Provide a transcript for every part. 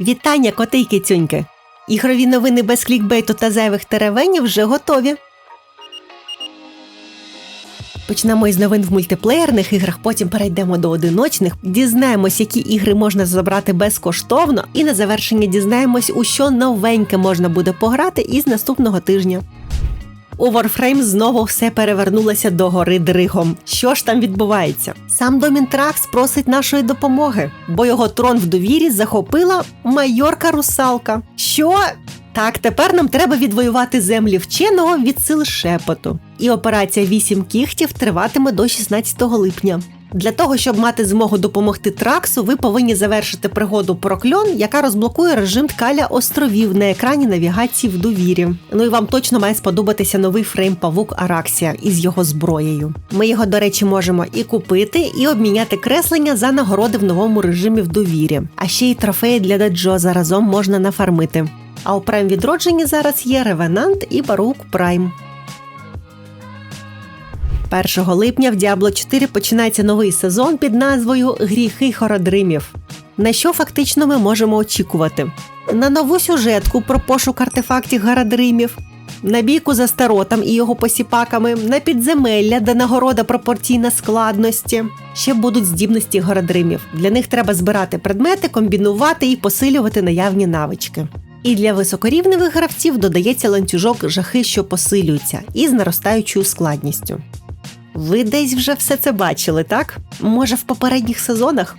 Вітання, коти й кицюньки! Ігрові новини без клікбейту та зайвих теревенів вже готові. Почнемо із новин в мультиплеєрних іграх, потім перейдемо до одиночних, дізнаємось, які ігри можна забрати безкоштовно, і на завершення дізнаємось, у що новеньке можна буде пограти із наступного тижня. У Warframe знову все перевернулося до гори дригом. Що ж там відбувається? Сам Домінтракс просить нашої допомоги, бо його трон в довірі захопила майорка русалка. Що? Так, тепер нам треба відвоювати землі вченого від сил шепоту. І операція «Вісім кіхтів триватиме до 16 липня. Для того, щоб мати змогу допомогти Траксу, ви повинні завершити пригоду прокльон, яка розблокує режим ткаля островів на екрані навігації в довірі. Ну і вам точно має сподобатися новий фрейм павук Араксія із його зброєю. Ми його, до речі, можемо і купити, і обміняти креслення за нагороди в новому режимі в довірі. А ще й трофеї для Даджо заразом можна нафармити. А у прайм відродженні зараз є Ревенант і Барук Прайм. 1 липня в Діабло 4 починається новий сезон під назвою Гріхи Хородримів. На що фактично ми можемо очікувати? На нову сюжетку про пошук артефактів Гарадримів, на бійку за старотом і його посіпаками, на підземелля, де нагорода пропорційна складності. Ще будуть здібності Городримів. Для них треба збирати предмети, комбінувати і посилювати наявні навички. І для високорівневих гравців додається ланцюжок жахи, що посилюються, із наростаючою складністю. Ви десь вже все це бачили, так? Може, в попередніх сезонах?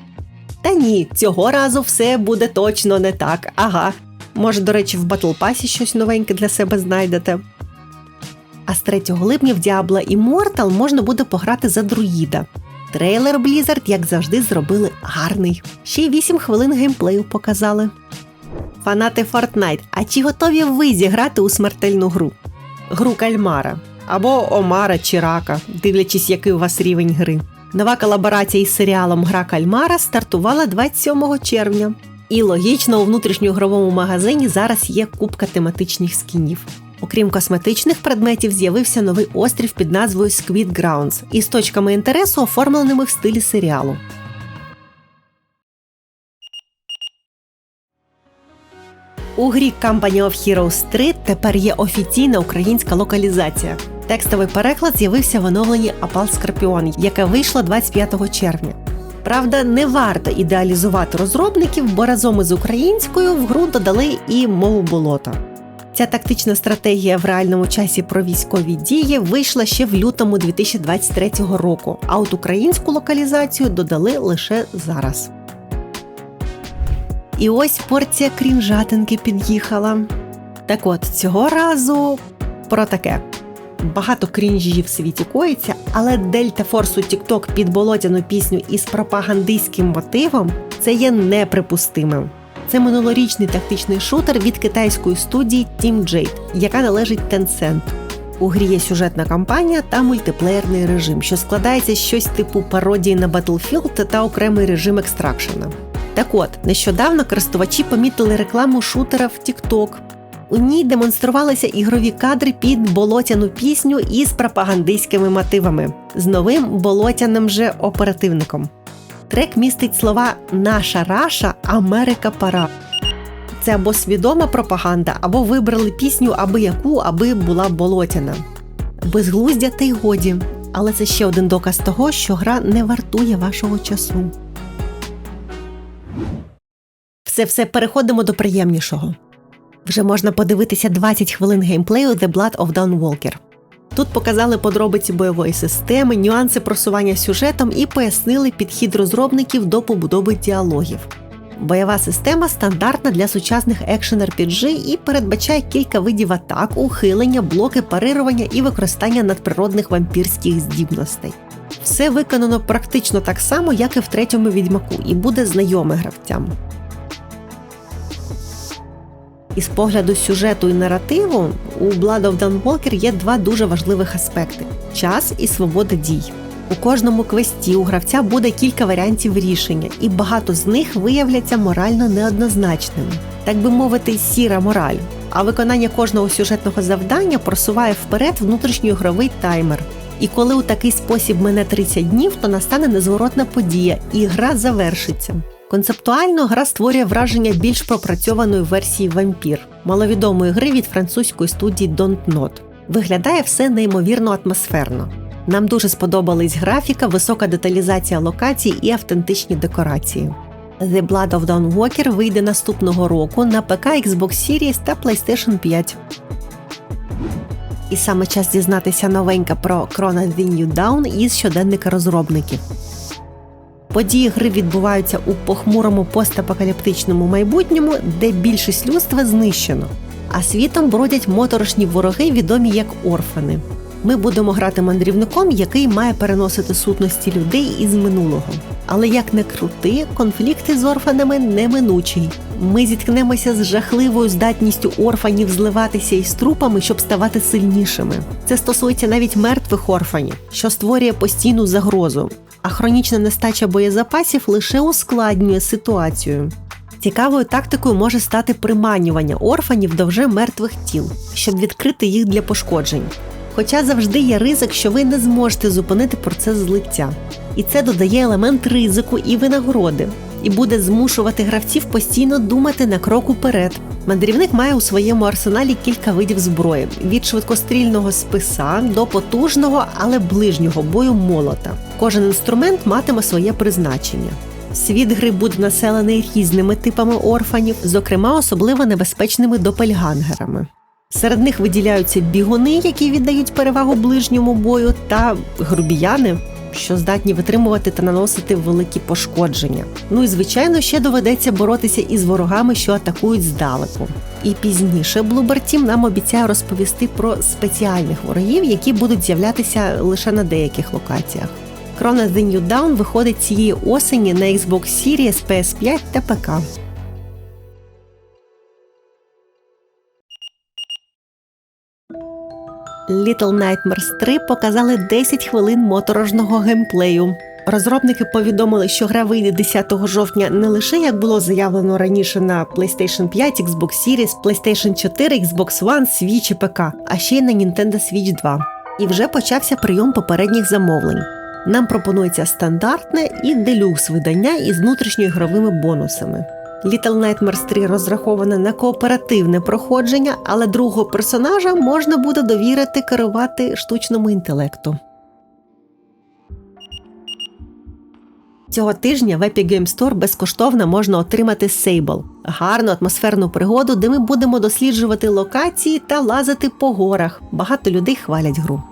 Та ні, цього разу все буде точно не так. Ага. Може, до речі, в Pass щось новеньке для себе знайдете. А з 3 липня в Diablo Immortal можна буде пограти за друїда. Трейлер Blizzard, як завжди, зробили гарний. Ще й 8 хвилин геймплею показали. Фанати Fortnite, а чи готові ви зіграти у смертельну гру? Гру кальмара або Омара чи Рака, дивлячись, який у вас рівень гри. Нова колаборація із серіалом Гра Кальмара стартувала 27 червня. І логічно, у внутрішньоігровому магазині зараз є купка тематичних скінів. Окрім косметичних предметів, з'явився новий острів під назвою Squid Grounds із точками інтересу, оформленими в стилі серіалу. У грі Company of Heroes 3 тепер є офіційна українська локалізація. Текстовий переклад з'явився в оновленні Апал Скорпіон, яке вийшло 25 червня. Правда, не варто ідеалізувати розробників, бо разом із українською в гру додали і мову болота. Ця тактична стратегія в реальному часі про військові дії вийшла ще в лютому 2023 року, а от українську локалізацію додали лише зараз. І ось порція крінжатинки під'їхала. Так от цього разу про таке. Багато крінжів в світі коїться, але Дельта Форсу TikTok під болотяну пісню із пропагандистським мотивом це є неприпустимим. Це минулорічний тактичний шутер від китайської студії Team Jade, яка належить Tencent. У грі є сюжетна кампанія та мультиплеєрний режим, що складається з щось типу пародії на Battlefield та окремий режим екстракшена. Так от, нещодавно користувачі помітили рекламу шутера в TikTok. У ній демонструвалися ігрові кадри під болотяну пісню із пропагандистськими мотивами з новим болотяним же оперативником. Трек містить слова Наша Раша Америка пара. Це або свідома пропаганда, або вибрали пісню аби яку, аби була болотяна. Безглуздя та й годі. Але це ще один доказ того, що гра не вартує вашого часу. Все все переходимо до приємнішого. Вже можна подивитися 20 хвилин геймплею The Blood of Dawn Walker. Тут показали подробиці бойової системи, нюанси просування сюжетом і пояснили підхід розробників до побудови діалогів. Бойова система стандартна для сучасних екшен RPG і передбачає кілька видів атак, ухилення, блоки парирування і використання надприродних вампірських здібностей. Все виконано практично так само, як і в третьому відьмаку, і буде знайоме гравцям. Із погляду сюжету і наративу у Blood of Dawn Walker є два дуже важливих аспекти: час і свобода дій. У кожному квесті у гравця буде кілька варіантів рішення, і багато з них виявляться морально неоднозначними, так би мовити, сіра мораль. А виконання кожного сюжетного завдання просуває вперед внутрішньоігровий таймер. І коли у такий спосіб мине 30 днів, то настане незворотна подія, і гра завершиться. Концептуально гра створює враження більш пропрацьованої версії вампір, маловідомої гри від французької студії Don't Not. Виглядає все неймовірно атмосферно. Нам дуже сподобались графіка, висока деталізація локацій і автентичні декорації. The Blood of Dawn Walker вийде наступного року на ПК Xbox Series та PlayStation 5. І саме час дізнатися новенька про Крона The New Dawn із щоденника розробників. Події гри відбуваються у похмурому постапокаліптичному майбутньому, де більшість людства знищено, а світом бродять моторошні вороги, відомі як орфани. Ми будемо грати мандрівником, який має переносити сутності людей із минулого. Але як не крути, конфлікти з орфанами неминучий. Ми зіткнемося з жахливою здатністю орфанів зливатися із трупами, щоб ставати сильнішими. Це стосується навіть мертвих орфанів, що створює постійну загрозу. А хронічна нестача боєзапасів лише ускладнює ситуацію. Цікавою тактикою може стати приманювання орфанів до вже мертвих тіл, щоб відкрити їх для пошкоджень. Хоча завжди є ризик, що ви не зможете зупинити процес злиття. І це додає елемент ризику і винагороди, і буде змушувати гравців постійно думати на крок уперед. Мандрівник має у своєму арсеналі кілька видів зброї: від швидкострільного списа до потужного, але ближнього бою молота. Кожен інструмент матиме своє призначення. Світ гри буде населений різними типами орфанів, зокрема особливо небезпечними допельгангерами. Серед них виділяються бігуни, які віддають перевагу ближньому бою, та грубіяни, що здатні витримувати та наносити великі пошкодження. Ну і звичайно, ще доведеться боротися із ворогами, що атакують здалеку. І пізніше Bloober Team нам обіцяє розповісти про спеціальних ворогів, які будуть з'являтися лише на деяких локаціях. Krona The New Dawn виходить цієї осені на Xbox Series, PS5 та ПК. Little Nightmares 3 показали 10 хвилин моторожного геймплею. Розробники повідомили, що гра вийде 10 жовтня не лише як було заявлено раніше на PlayStation 5, Xbox Series, PlayStation 4, Xbox One, Switch і ПК, а ще й на Nintendo Switch 2. І вже почався прийом попередніх замовлень. Нам пропонується стандартне і делюкс видання із внутрішньоігровими бонусами. Little Nightmares 3 розрахована на кооперативне проходження, але другого персонажа можна буде довірити керувати штучному інтелекту. Цього тижня в Epic Game Store безкоштовно можна отримати Sable – гарну атмосферну пригоду, де ми будемо досліджувати локації та лазити по горах. Багато людей хвалять гру.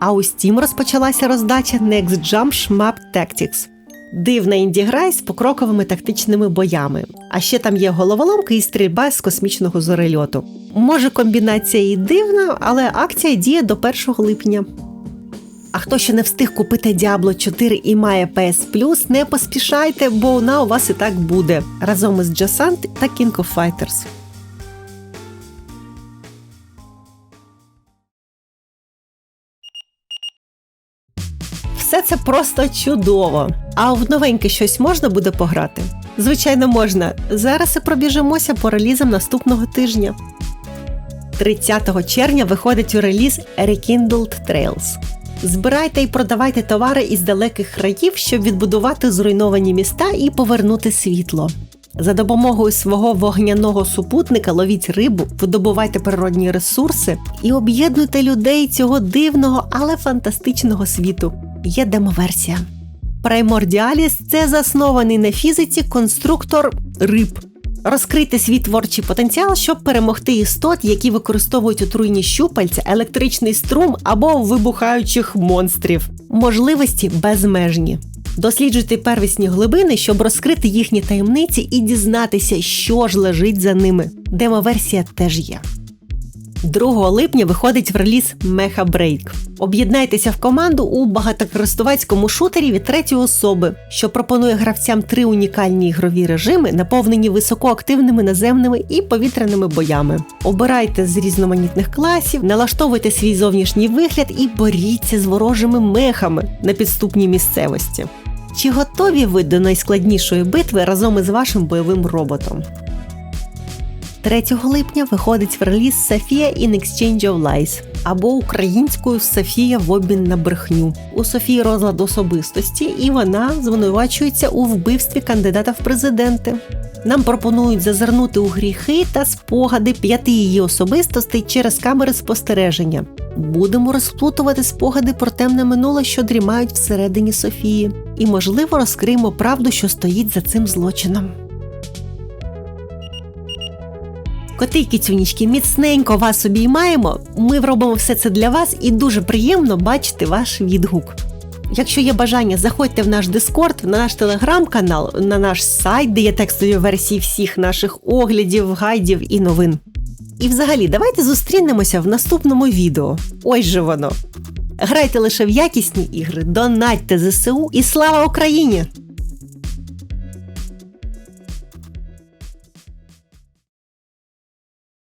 А у Steam розпочалася роздача Next Jump Shmup Tactics. Дивна інді-гра з покроковими тактичними боями. А ще там є головоломка і стрільба з космічного зорельоту. Може, комбінація і дивна, але акція діє до 1 липня. А хто ще не встиг купити Diablo 4 і має PS Plus, не поспішайте, бо вона у вас і так буде разом із Josant та King of Fighters. Просто чудово. А в новеньке щось можна буде пограти? Звичайно, можна. Зараз і пробіжимося по релізам наступного тижня. 30 червня виходить у реліз Rekindled Trails. Збирайте і продавайте товари із далеких країв, щоб відбудувати зруйновані міста і повернути світло. За допомогою свого вогняного супутника ловіть рибу, видобувайте природні ресурси і об'єднуйте людей цього дивного, але фантастичного світу. Є демоверсія. Primordialis – це заснований на фізиці конструктор риб. Розкрити свій творчий потенціал, щоб перемогти істот, які використовують отруйні щупальця, електричний струм або вибухаючих монстрів. Можливості безмежні. Досліджуйте первісні глибини, щоб розкрити їхні таємниці і дізнатися, що ж лежить за ними. Демоверсія теж є. 2 липня виходить в реліз Mecha Break. Об'єднайтеся в команду у багатокористувацькому шутері від третьої особи, що пропонує гравцям три унікальні ігрові режими, наповнені високоактивними наземними і повітряними боями. Обирайте з різноманітних класів, налаштовуйте свій зовнішній вигляд і боріться з ворожими мехами на підступній місцевості. Чи готові ви до найскладнішої битви разом із вашим бойовим роботом? 3 липня виходить в реліз Sophia in Exchange of Lies. або українською Софія в обмін на брехню. У Софії розлад особистості, і вона звинувачується у вбивстві кандидата в президенти. Нам пропонують зазирнути у гріхи та спогади п'яти її особистостей через камери спостереження. Будемо розплутувати спогади про темне минуле, що дрімають всередині Софії, і, можливо, розкриємо правду, що стоїть за цим злочином. Коти й кіцюнічки, міцненько вас обіймаємо. Ми робимо все це для вас і дуже приємно бачити ваш відгук. Якщо є бажання, заходьте в наш Дискорд, на наш телеграм-канал, на наш сайт, де є текстові версії всіх наших оглядів, гайдів і новин. І взагалі, давайте зустрінемося в наступному відео. Ось же воно. Грайте лише в якісні ігри, донатьте ЗСУ і слава Україні!